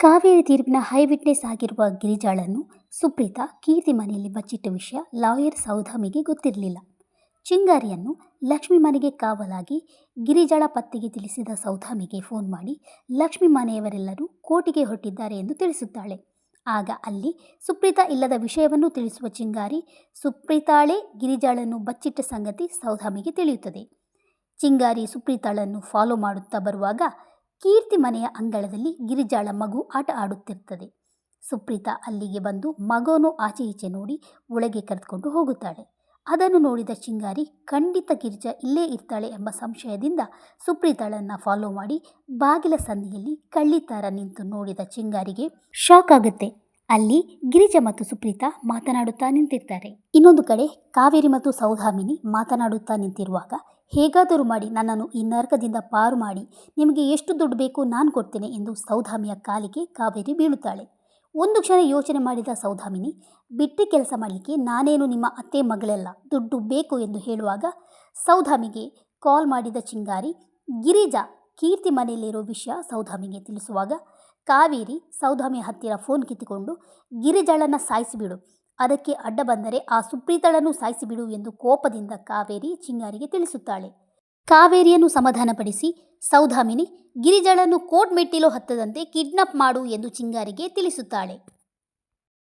ಕಾವೇರಿ ತೀರ್ಪಿನ high witness ಆಗಿರುವ ಗಿರಿಜಾಳನ್ನು ಸುಪ್ರೀತಾ ಕೀರ್ತಿ ಮನೆಯಲ್ಲಿ ಬಚ್ಚಿಟ್ಟ ವಿಷಯ ಲಾಯರ್ ಸೌಧಾಮಿಗೆ ಗೊತ್ತಿರಲಿಲ್ಲ. ಚಿಂಗಾರಿಯನ್ನು ಲಕ್ಷ್ಮಿ ಮನೆಗೆ ಕಾವಲಾಗಿ ಗಿರಿಜಾಳ ಪತ್ತೆಗೆ ತಿಳಿಸಿದ ಸೌಧಾಮಿಗೆ ಫೋನ್ ಮಾಡಿ ಲಕ್ಷ್ಮಿ ಮನೆಯವರೆಲ್ಲರೂ ಕೋಟಿಗೆ ಹೊರಟಿದ್ದಾರೆ ಎಂದು ತಿಳಿಸುತ್ತಾಳೆ. ಆಗ ಅಲ್ಲಿ ಸುಪ್ರೀತಾ ಇಲ್ಲದ ವಿಷಯವನ್ನು ತಿಳಿಸುವ ಚಿಂಗಾರಿ ಸುಪ್ರೀತಾಳೇ ಗಿರಿಜಾಳನ್ನು ಬಚ್ಚಿಟ್ಟ ಸಂಗತಿ ಸೌಧಾಮಿಗೆ ತಿಳಿಯುತ್ತದೆ. ಚಿಂಗಾರಿ ಸುಪ್ರೀತಾಳನ್ನು ಫಾಲೋ ಮಾಡುತ್ತಾ ಬರುವಾಗ ಕೀರ್ತಿ ಮನೆಯ ಅಂಗಳದಲ್ಲಿ ಗಿರಿಜಾಳ ಮಗು ಆಟ ಆಡುತ್ತಿರುತ್ತದೆ. ಸುಪ್ರೀತಾ ಅಲ್ಲಿಗೆ ಬಂದು ಮಗನು ಆಚೆ ಈಚೆ ನೋಡಿ ಒಳಗೆ ಕರೆದುಕೊಂಡು ಹೋಗುತ್ತಾಳೆ. ಅದನ್ನು ನೋಡಿದ ಚಿಂಗಾರಿ ಖಂಡಿತ ಗಿರಿಜಾ ಇಲ್ಲೇ ಇರ್ತಾಳೆ ಎಂಬ ಸಂಶಯದಿಂದ ಸುಪ್ರೀತಾಳನ್ನು ಫಾಲೋ ಮಾಡಿ ಬಾಗಿಲ ಸಂದಿಯಲ್ಲಿ ಕಳ್ಳಿತಾರ ನಿಂತು ನೋಡಿದ ಚಿಂಗಾರಿಗೆ ಶಾಕ್ ಆಗುತ್ತೆ. ಅಲ್ಲಿ ಗಿರಿಜಾ ಮತ್ತು ಸುಪ್ರೀತಾ ಮಾತನಾಡುತ್ತಾ ನಿಂತಿರ್ತಾರೆ. ಇನ್ನೊಂದು ಕಡೆ ಕಾವೇರಿ ಮತ್ತು ಸೌಧಾಮಿನಿ ಮಾತನಾಡುತ್ತಾ ನಿಂತಿರುವಾಗ ಹೇಗಾದರೂ ಮಾಡಿ, ನನ್ನನ್ನು ಈ ನರಕದಿಂದ ಪಾರು ಮಾಡಿ, ನಿಮಗೆ ಎಷ್ಟು ದುಡ್ಡು ಬೇಕು ನಾನು ಕೊಡ್ತೇನೆ ಎಂದು ಸೌಧಾಮಿಯ ಕಾಲಿಗೆ ಕಾವೇರಿ ಬೀಳುತ್ತಾಳೆ. ಒಂದು ಕ್ಷಣ ಯೋಚನೆ ಮಾಡಿದ ಸೌಧಾಮಿನಿ, ಬಿಟ್ಟು ಕೆಲಸ ಮಾಡಲಿಕ್ಕೆ ನಾನೇನು ನಿಮ್ಮ ಅತ್ತೆ ಮಗಳೆಲ್ಲ, ದುಡ್ಡು ಬೇಕು ಎಂದು ಹೇಳುವಾಗ ಸೌಧಾಮಿಗೆ ಕಾಲ್ ಮಾಡಿದ ಚಿಂಗಾರಿ, ಗಿರಿಜಾ, ಕೀರ್ತಿ ಮನೆಯಲ್ಲಿರೋ ವಿಷಯ ಸೌಧಾಮಿಗೆ ತಿಳಿಸುವಾಗ, ಕಾವೇರಿ ಸೌಧಾಮಿಯ ಹತ್ತಿರ ಫೋನ್ ಕಿತ್ತಿಕೊಂಡು, ಗಿರಿಜಾಳನ್ನು ಸಾಯಿಸಿಬಿಡು ಅದಕ್ಕೆ ಅಡ್ಡ ಬಂದರೆ ಆ ಸುಪ್ರೀತಳನ್ನು ಸಾಯಿಸಿಬಿಡು ಎಂದು ಕೋಪದಿಂದ ಕಾವೇರಿ ಚಿಂಗಾರಿಗೆ ತಿಳಿಸುತ್ತಾಳೆ. ಕಾವೇರಿಯನ್ನು ಸಮಾಧಾನಪಡಿಸಿ, ಸೌಧಾಮಿನಿ, ಗಿರಿಜಳನ್ನು ಕೋಟ್ ಮೆಟ್ಟಿಲು ಹತ್ತದಂತೆ ಕಿಡ್ನಾಪ್ ಮಾಡು ಎಂದು ಚಿಂಗಾರಿಗೆ ತಿಳಿಸುತ್ತಾಳೆ.